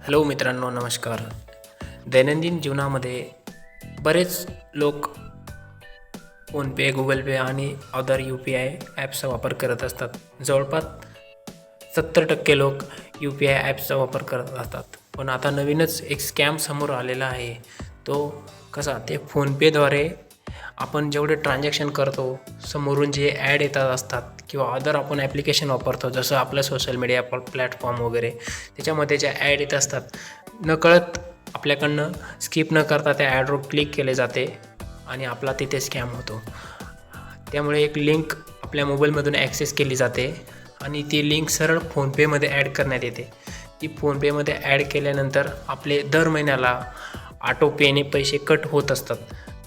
Hello मित्रांनो नमस्कार. दैनंदिन जीवनामध्ये बरेच लोक फोनपे गुगल पे आणि अदर यू पी आय ॲप्सचा वापर करत असतात. जवळपास सत्तर टक्के लोक यू पी आय ॲप्सचा वापर करत असतात. पण आता नवीनच एक स्कॅम समोर आलेला आहे. तो कसा? ते फोनपेद्वारे आपण जेवढे ट्रान्झॅक्शन करतो समोरून जे ॲड येतात असतात किंवा अदर आपण ॲप्लिकेशन वापरतो जसं आपलं सोशल मीडिया प्लॅटफॉर्म वगैरे त्याच्यामध्ये ज्या ॲड येत असतात नकळत आपल्याकडनं स्किप न करता त्या ॲडवर क्लिक केले जाते आणि आपला तिथे स्कॅम होतो. त्यामुळे एक लिंक आपल्या मोबाईलमधून ॲक्सेस केली जाते आणि ती लिंक सरळ फोनपेमध्ये ॲड करण्यात येते. ती फोनपेमध्ये ॲड केल्यानंतर आपले दर महिन्याला ऑटोपेने पैसे कट होत असतात.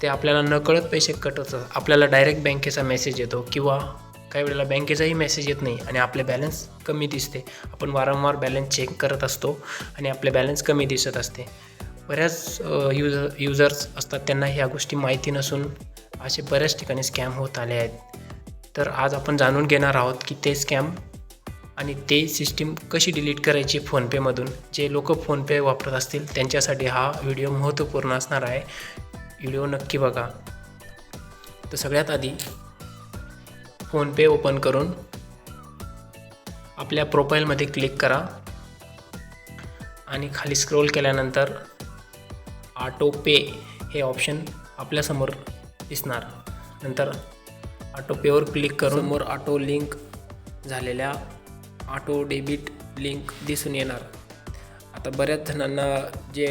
ते आपल्याला नकळत पैसे कट होतात. आपल्याला डायरेक्ट बँकेचा मेसेज येतो किंवा काही वेळेला बँकेचाही मेसेज येत नाही आणि आपले बॅलन्स कमी दिसते. आपण वारंवार बॅलन्स चेक करत असतो आणि आपले बॅलन्स कमी दिसत असते. बऱ्याच युज युजर्स असतात. त्यांना ह्या गोष्टी माहिती नसून असे बऱ्याच ठिकाणी स्कॅम होत आले आहेत. तर आज आपण जाणून घेणार आहोत की ते स्कॅम आणि ते सिस्टीम कशी डिलीट करायची फोनपेमधून जे लोक फोनपे वापरत असतील त्यांच्यासाठी हा व्हिडिओ महत्त्वपूर्ण असणार आहे. व्हिडिओ नक्की बघा. तर सगळ्यात आधी फोनपे ओपन करून आपल्या प्रोफाईलमध्ये क्लिक करा. आणि खाली स्क्रोल केल्यानंतर ऑटो पे हे ऑप्शन आपल्यासमोर दिसणार. नंतर ऑटो पेवर क्लिक करून समोर ऑटो लिंक झालेल्या ऑटो डेबिट लिंक दिसून येणार. आता बऱ्याच जणांना जे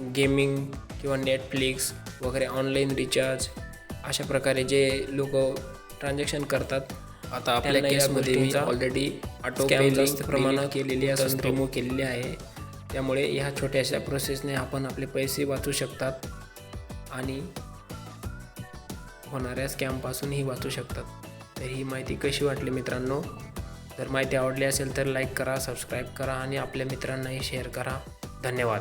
गेमिंग किंवा नेटफ्लिक्स वगैरे ऑनलाईन रिचार्ज अशा प्रकारे जे लोक ट्रान्झॅक्शन करतात आता आपल्या केसमध्ये मी ऑलरेडी ऑटो जास्त प्रमाणात केलेली असून रिमूव्ह केलेली आहे. त्यामुळे ह्या छोट्याशा प्रोसेसने आपण आपले पैसे वाचू शकतात आणि होणाऱ्या स्कॅमपासूनही वाचू शकतात. तर ही माहिती कशी वाटली मित्रांनो? जर माहिती आवडली असेल तर लाईक करा सबस्क्राईब करा आणि आपल्या मित्रांनाही शेअर करा. धन्यवाद.